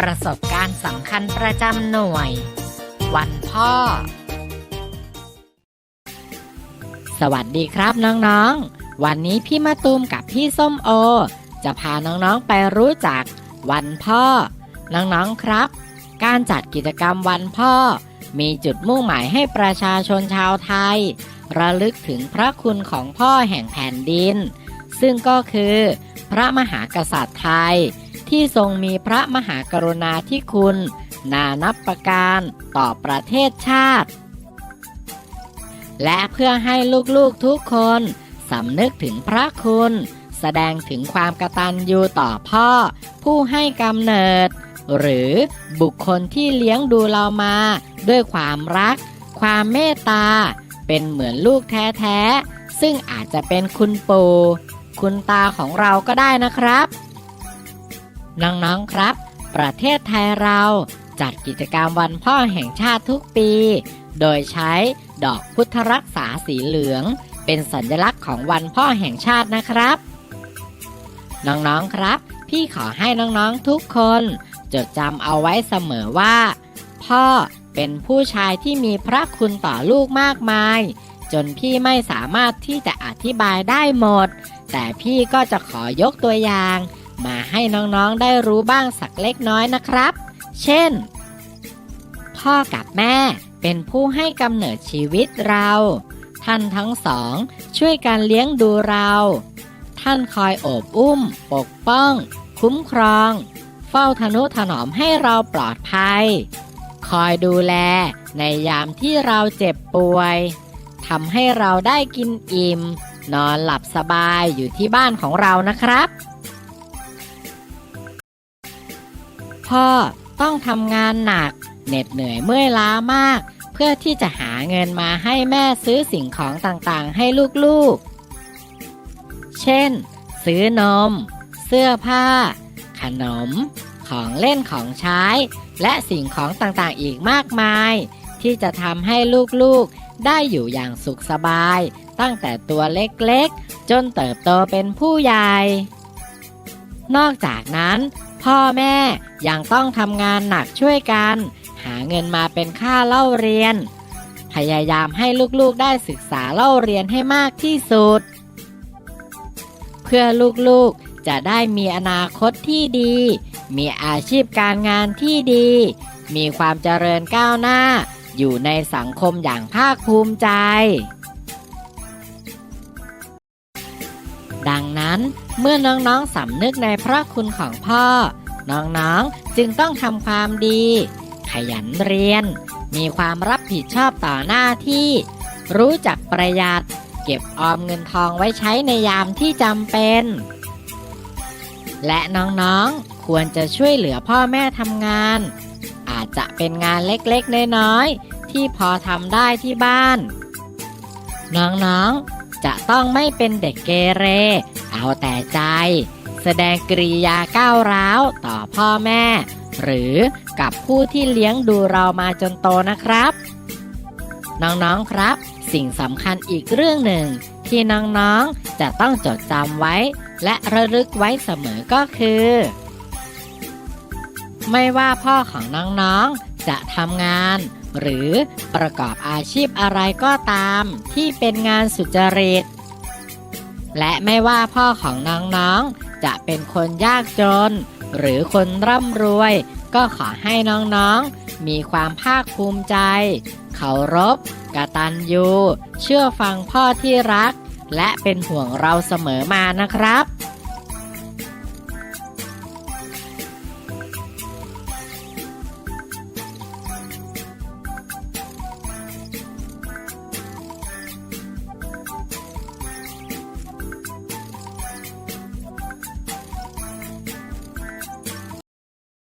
ประสบการณ์สำคัญประจำหน่วย วันพ่อ สวัสดีครับน้องๆ วันนี้พี่มะตูมกับพี่ส้มโอ จะพาน้องๆไปรู้จักวันพ่อ น้องๆครับ การจัดกิจกรรมวันพ่อ มีจุดมุ่งหมายให้ประชาชนชาวไทย ระลึกถึงพระคุณของพ่อแห่งแผ่นดิน ซึ่งก็คือ พระมหากษัตริย์ไทย ที่ทรงมีพระมหากรุณาธิคุณ นานับประการต่อประเทศชาติ และเพื่อให้ลูกๆทุกคนสำนึกถึงพระคุณ แสดงถึงความกตัญญูต่อพ่อ ผู้ให้กำเนิด หรือบุคคลที่เลี้ยงดูเรามา ด้วยความรัก ความเมตตา เป็นเหมือนลูกแท้ๆ ซึ่งอาจจะเป็นคุณปู่คุณตาของเราก็ได้นะครับ น้องๆครับ ประเทศไทยเราจัดกิจกรรมวันพ่อแห่งชาติทุกปี โดยใช้ดอกพุทธรักษาสีเหลือง เป็นสัญลักษณ์ของวันพ่อแห่งชาตินะครับ น้องๆครับ พี่ขอให้น้องๆทุกคน จดจำเอาไว้เสมอว่า พ่อเป็นผู้ชายที่มีพระคุณต่อลูกมากมาย จนพี่ไม่สามารถที่จะอธิบายได้หมด แต่พี่ก็จะขอยกตัวอย่าง มาให้น้องๆได้รู้บ้างสักเล็กน้อยนะครับ เช่น พ่อกับแม่เป็นผู้ให้กำเนิดชีวิตเรา ท่านทั้งสอง ช่วยกันเลี้ยงดูเรา ท่านคอยโอบอุ้ม ปกป้อง คุ้มครอง เฝ้าทนุถนอมให้เราปลอดภัย คอยดูแลในยามที่เราเจ็บป่วยทำให้เราได้กินอิ่ม นอนหลับสบายอยู่ที่บ้านของเรานะครับ พ่อต้องทำงานหนัก เหน็ดเหนื่อยเมื่อยล้ามาก เพื่อที่จะหาเงินมาให้แม่ซื้อสิ่งของต่างๆ ให้ลูกๆ เช่น ซื้อนม เสื้อผ้า ขนม ของเล่นของใช้ และสิ่งของต่างๆอีกมากมาย ที่จะทำให้ลูกๆ ได้อยู่อย่างสุขสบาย ตั้งแต่ตัวเล็กๆ จนเติบโตเป็นผู้ใหญ่ นอกจากนั้น พ่อแม่ยังต้องทำงานหนักช่วยกัน หาเงินมาเป็นค่าเล่าเรียน พยายามให้ลูกๆได้ศึกษาเล่าเรียนให้มากที่สุด เพื่อลูกๆจะได้มีอนาคตที่ดี มีอาชีพการงานที่ดี มีความเจริญก้าวหน้า อยู่ในสังคมอย่างภาคภูมิใจ นั้น เมื่อน้องๆสำนึกในพระคุณของพ่อ น้องๆจึงต้องทำความดี ขยันเรียน มีความรับผิดชอบต่อหน้าที่ รู้จักประหยัด เก็บออมเงินทองไว้ใช้ในยามที่จำเป็น และน้องๆควรจะช่วยเหลือพ่อแม่ทำงาน อาจจะเป็นงานเล็กๆน้อยๆที่พอทำได้ที่บ้าน น้องๆ จะต้องไม่เป็นเด็กเกเร เอาแต่ใจ แสดงกริยาก้าวร้าวต่อพ่อแม่ หรือกับผู้ที่เลี้ยงดูเรามาจนโตนะครับ น้องๆครับ สิ่งสำคัญอีกเรื่องหนึ่ง ที่น้องๆจะต้องจดจำไว้ และระลึกไว้เสมอก็คือ ไม่ว่าพ่อของน้องๆ จะทำงาน หรือประกอบอาชีพอะไรก็ตาม ที่เป็นงานสุจริต และไม่ว่าพ่อของน้องๆ จะเป็นคนยากจน หรือคนร่ำรวย ก็ขอให้น้องๆ มีความภาคภูมิใจ เคารพกตัญญู เชื่อฟังพ่อที่รัก และเป็นห่วงเราเสมอมานะครับ